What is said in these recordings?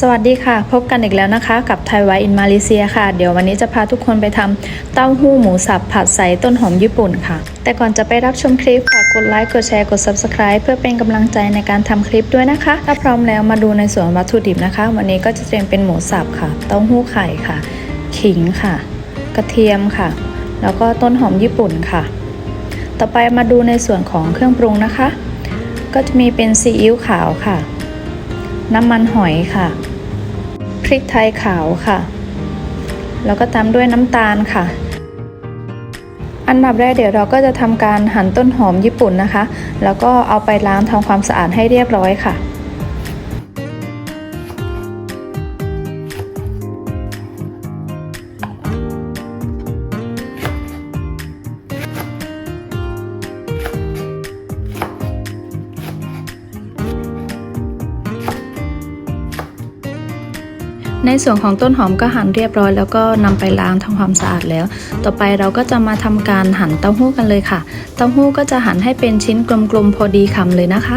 สวัสดีค่ะ พบกันอีกแล้วนะคะ กับไทยไวอินมาเลเซียค่ะ เดี๋ยววันนี้จะพาทุกคนไปทำเต้าหู้หมูสับผัดใส่ต้นหอมญี่ปุ่นค่ะ แต่ก่อนจะไปรับชมคลิปฝากกดไลค์กดแชร์กด subscribe เพื่อเป็นกำลังใจในการทำคลิปด้วยนะคะ ถ้าพร้อมแล้วมาดูในส่วนวัตถุดิบนะคะ วันนี้ก็จะเตรียมเป็นหมูสับค่ะ เต้าหู้ไข่ค่ะ ขิงค่ะ กระเทียมค่ะ แล้วก็ต้นหอมญี่ปุ่นค่ะ ต่อไปมาดูในส่วนของเครื่องปรุงนะคะ ก็จะมีเป็นซีอิ๊วขาวค่ะ น้ำมันหอยค่ะ พริกไทยขาวค่ะ แล้วก็ตามด้วยน้ำตาลค่ะ อันดับแรกเดี๋ยวเราก็จะทำการหั่นต้นหอมญี่ปุ่นนะคะ แล้วก็เอาไปล้างทำความสะอาดให้เรียบร้อยค่ะ ในส่วนของต้นหอมก็หั่นเรียบร้อย แล้วก็นำไปล้างทำความสะอาดแล้ว ต่อไปเราก็จะมาทำการหั่นเต้าหู้กันเลยค่ะ เต้าหู้ก็จะหั่นให้เป็นชิ้นกลมๆพอดีคำเลยนะคะ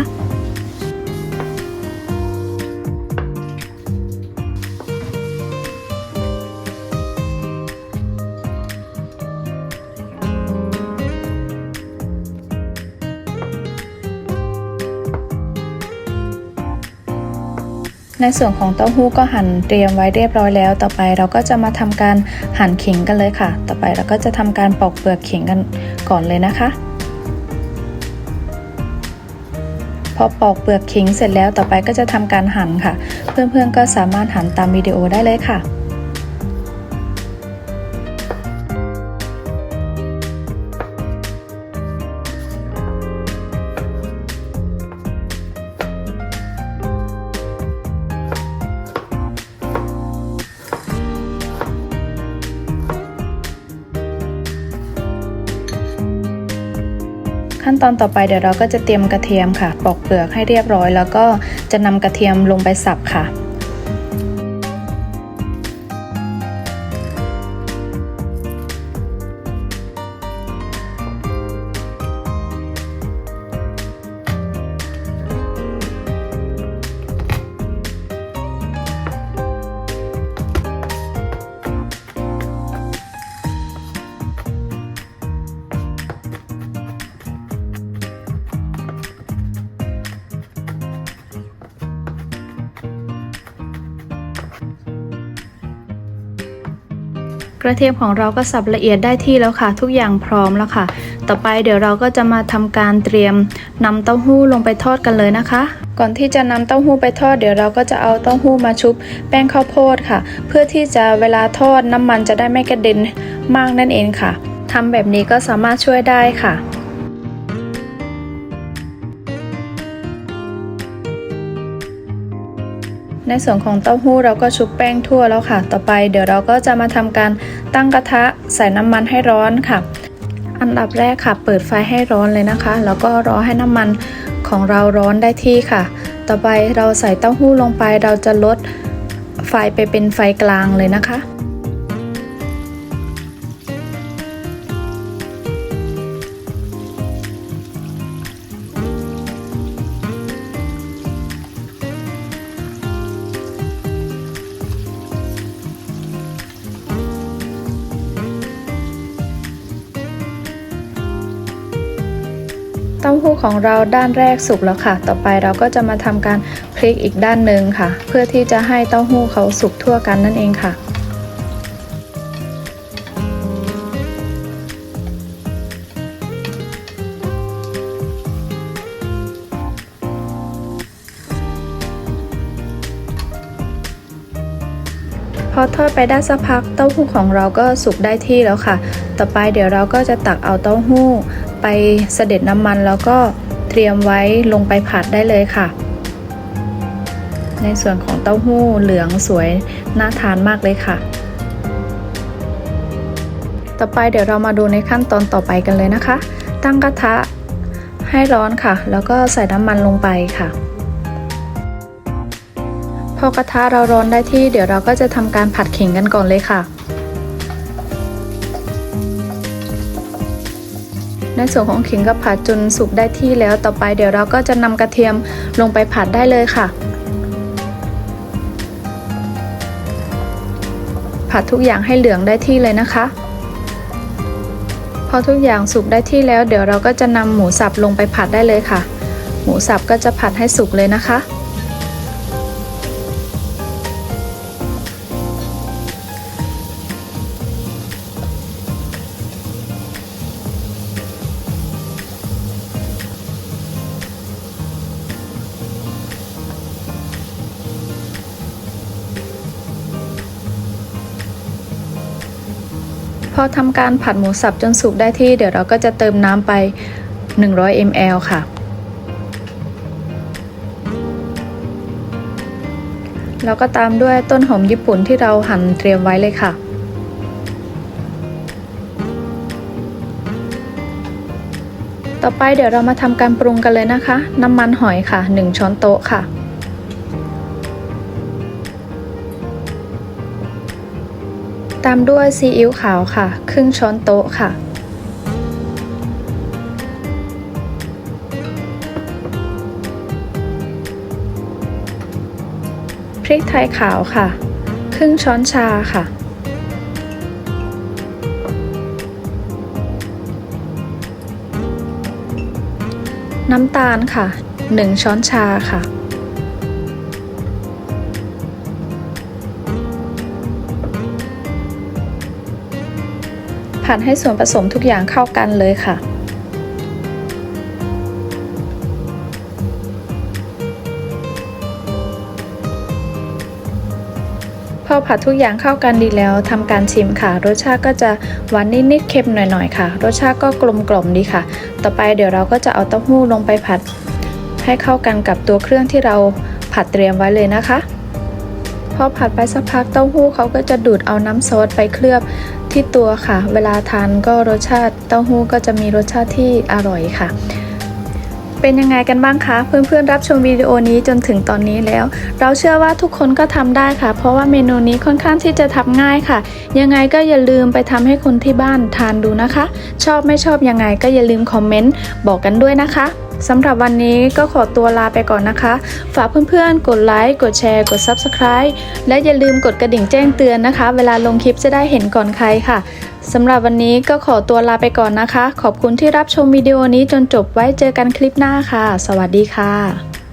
ในส่วนของเต้าหู้ก็หั่นเตรียมไว้เรียบร้อยแล้ว ต่อไปเราก็จะมาทำการหั่นขิงกันเลยค่ะ ต่อไปเราก็จะทำการปอกเปลือกขิงกันก่อนเลยนะคะ พอปอกเปลือกขิงเสร็จแล้วต่อไปก็จะทำการหั่นค่ะ เพื่อนๆก็สามารถหั่นตามวิดีโอได้เลยค่ะ นตอนต่อไปเดี๋ยวเราก็จะเตรียมกระเทียมค่ะ ปอกเปลือกให้เรียบร้อย แล้วก็จะนำกระเทียมลงไปสับค่ะ ระเทียมของเราก็สับละเอียดได้ที่แล้วค่ะ ทุกอย่างพร้อมแล้วค่ะ ต่อไปเดี๋ยวเราก็จะมาทำการเตรียมนำเต้าหู้ลงไปทอดกันเลยนะคะ ก่อนที่จะนำเต้าหู้ไปทอดเดี๋ยวเราก็จะเอาเต้าหู้มาชุบแป้งข้าวโพดค่ะ เพื่อที่จะเวลาทอดน้ำมันจะได้ไม่กระเด็นมากนั่นเองค่ะทำแบบนี้ก็สามารถช่วยได้ค่ะ ในส่วนของเต้าหู้เราก็ชุบแป้งทั่วแล้วค่ะ ต่อไปเดี๋ยวเราก็จะมาทำการตั้งกระทะใส่น้ำมันให้ร้อนค่ะ อันดับแรกค่ะ เปิดไฟให้ร้อนเลยนะคะ แล้วก็รอให้น้ำมันของเราร้อนได้ที่ค่ะ ต่อไปเราใส่เต้าหู้ลงไป เราจะลดไฟไปเป็นไฟกลางเลยนะคะ ต้าหู้ของเราด้านแรกสุกแล้วค่ะ ต่อไปเราก็จะมาทำการพลิกอีกด้านหนึ่งค่ะ เพื่อที่จะให้เต้าหู้เขาสุกทั่วกันนั่นเองค่ะพอทอดไปได้สักพักเต้าหู้ของเราก็สุกได้ที่แล้วค่ะ ต่อไปเดี๋ยวเราก็จะตักเอาเต้าหู้ ไปเสด็จน้ำมันแล้วก็เตรียมไว้ลงไปผัดได้เลยค่ะ ในส่วนของเต้าหู้เหลืองสวยน่าทานมากเลยค่ะ ต่อไปเดี๋ยวเรามาดูในขั้นตอนต่อไปกันเลยนะคะ ตั้งกระทะให้ร้อนค่ะ แล้วก็ใส่น้ำมันลงไปค่ะ พอกระทะเราร้อนได้ที่ เดี๋ยวเราก็จะทำการผัดขิงกันก่อนเลยค่ะ ในส่วนของขิงก็ผัดจนสุกได้ที่แล้วต่อไปเดี๋ยวเราก็จะนำกระเทียมลงไปผัดได้เลยค่ะ ผัดทุกอย่างให้เหลืองได้ที่เลยนะคะ พอทุกอย่างสุกได้ที่แล้ว เดี๋ยวเราก็จะนำหมูสับลงไปผัดได้เลยค่ะ หมูสับก็จะผัดให้สุกเลยนะคะ พอทำการผัดหมูสับจนสุกได้ที่ เดี๋ยวเราก็จะเติมน้ำไป 100 ml ค่ะ แล้วก็ตามด้วยต้นหอมญี่ปุ่นที่เราหั่นเตรียมไว้เลยค่ะต่อไปเดี๋ยวเรามาทำการปรุงกันเลยนะคะ น้ำมันหอยค่ะ 1 ช้อนโต๊ะค่ะ ตามด้วยซีอิ๊วขาวค่ะ ครึ่งช้อนโต๊ะค่ะ พริกไทยขาวค่ะ ครึ่งช้อนชาค่ะ น้ำตาลค่ะ 1 ช้อนชาค่ะ ผัดให้ส่วนผสมทุกอย่างเข้ากันเลยค่ะ พอผัดทุกอย่างเข้ากันดีแล้วทำการชิมค่ะ รสชาติก็จะหวานนิดๆเค็มหน่อยๆค่ะ รสชาติก็กลมกล่อมดีค่ะ ต่อไปเดี๋ยวเราก็จะเอาเต้าหู้ลงไปผัด ให้เข้ากันกับตัวเครื่องที่เราผัดเตรียมไว้เลยนะคะ พอผัดไปสักพักเต้าหู้เขาก็จะดูดเอาน้ำซอสไปเคลือบที่ตัวค่ะ เวลาทานก็รสชาติเต้าหู้ก็จะมีรสชาติที่อร่อยค่ะ เป็นยังไงกันบ้างคะ เพื่อนๆรับชมวิดีโอนี้จนถึงตอนนี้แล้ว เราเชื่อว่าทุกคนก็ทำได้ค่ะ เพราะว่าเมนูนี้ค่อนข้างที่จะทำง่ายค่ะ ยังไงก็อย่าลืมไปทำให้คนที่บ้านทานดูนะคะ ชอบไม่ชอบยังไงก็อย่าลืมคอมเมนต์บอกกันด้วยนะคะ สำหรับวันนี้ก็ขอตัวลาไปก่อนนะคะ ฝากเพื่อนๆ กดไลค์ กดแชร์ กด Subscribe และอย่าลืมกดกระดิ่งแจ้งเตือนนะคะ เวลาลงคลิปจะได้เห็นก่อนใครค่ะ สำหรับวันนี้ก็ขอตัวลาไปก่อนนะคะ ขอบคุณที่รับชมวิดีโอนี้จนจบไว้เจอกันคลิปหน้าค่ะ สวัสดีค่ะ